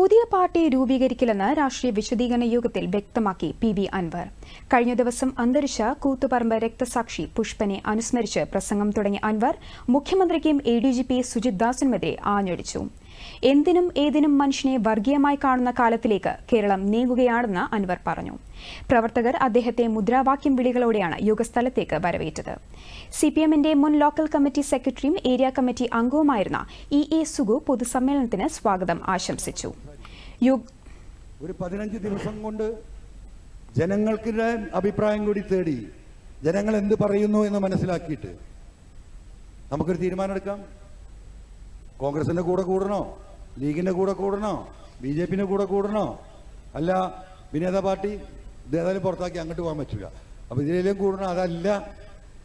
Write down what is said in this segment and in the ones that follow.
പുതിയ പാർട്ടി രൂപീകരിക്കില്ലെന്ന് രാഷ്ട്രീയ വിശദീകരണ യോഗത്തിൽ വ്യക്തമാക്കി പി വി അൻവർ. കഴിഞ്ഞ ദിവസം അന്തരിച്ച കൂത്തുപറമ്പ് രക്തസാക്ഷി പുഷ്പനെ അനുസ്മരിച്ച് പ്രസംഗം തുടങ്ങിയ അൻവർ മുഖ്യമന്ത്രിക്കും A D G P Sujith ദാസിനുമെതിരെ ആഞ്ഞടിച്ചു. എന്തിനും ഏതിനും മനുഷ്യനെ വർഗീയമായി കാണുന്ന കാലത്തിലേക്ക് കേരളം നീങ്ങുകയാണെന്ന് അൻവർ പറഞ്ഞു. പ്രവർത്തകർ അദ്ദേഹത്തെ മുദ്രാവാക്യം വിളികളോടെയാണ് യോഗസ്ഥലത്തേക്ക് വരവേറ്റത്. സിപിഎമ്മിന്റെ മുൻ ലോക്കൽ കമ്മിറ്റി സെക്രട്ടറിയും ഏരിയ കമ്മിറ്റി അംഗവുമായിരുന്ന ഇ എ സുഗു പൊതുസമ്മേളനത്തിന് സ്വാഗതം ആശംസിച്ചു. ഒരു പതിനഞ്ച് ദിവസം കൊണ്ട് ജനങ്ങൾക്കിടെ അഭിപ്രായം കൂടി തേടി. ജനങ്ങൾ എന്ത് പറയുന്നു എന്ന് മനസ്സിലാക്കിയിട്ട്. നമുക്കൊരു തീരുമാനം എടുക്കാം കോൺഗ്രസിന്റെ കൂടെ കൂടണോ? ലീഗിന്റെ കൂടെ കൂടണോ? ബി ജെ പിന്റെ കൂടെ കൂടണോ? അല്ല വിനേത പാർട്ടി ഇത് ഏതായാലും പുറത്താക്കി അങ്ങോട്ട് പോകാൻ പറ്റില്ല. അപ്പൊ ഇതിലേലും കൂടണം? അതല്ല.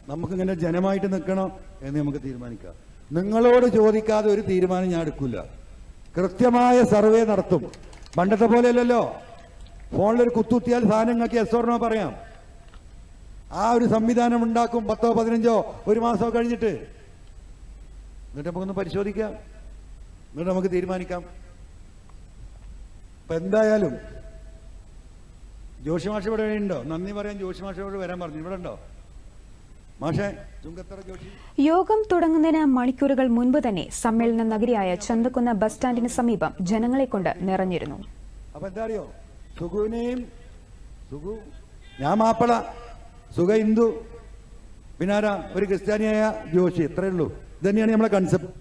നമുക്കിങ്ങനെ ജനമായിട്ട് നിൽക്കണോ എന്ന് നമുക്ക് തീരുമാനിക്കാം. നിങ്ങളോട് ചോദിക്കാതെ ഒരു തീരുമാനം ഞാൻ എടുക്കില്ല കൃത്യമായ സർവേ നടത്തും. പണ്ടത്തെ പോലെയല്ലല്ലോ. ഫോണിലൊരു കുത്തുത്തിയാൽ സാധനങ്ങൾക്ക് എസ് ഓർണോ പറയാം. ആ ഒരു സംവിധാനം ഉണ്ടാക്കും പത്തോ പതിനഞ്ചോ ഒരു മാസമോ കഴിഞ്ഞിട്ട്. എന്നിട്ട് നമുക്കൊന്ന് പരിശോധിക്കാം. എന്നിട്ട് നമുക്ക് തീരുമാനിക്കാം. ഇപ്പൊ എന്തായാലും ജോഷി മാഷ് ഇവിടെ ഉണ്ടോ? നന്ദി പറയാൻ ജോഷി മാഷ് ഇവിടെ വരാൻ പറഞ്ഞു. ഇവിടെ ഉണ്ടോ? യോഗം തുടങ്ങുന്നതിന് മണിക്കൂറുകൾ മുൻപ് തന്നെ സമ്മേളന നഗരിയായ ചന്തക്കുന്ന് ബസ് സ്റ്റാൻഡിന് സമീപം ജനങ്ങളെ കൊണ്ട് നിറഞ്ഞിരുന്നു. അപ്പൊ എന്താ അറിയോ സുഖുവിനെയും സുഖു ഞാൻ മാപ്പള സുഖ ഹിന്ദു പിന്നെ ഒരു ക്രിസ്ത്യാനിയായ ജോഷി ഇത്രയേ ഉള്ളൂ. ഇത് നമ്മളെ കൺസെപ്റ്റ്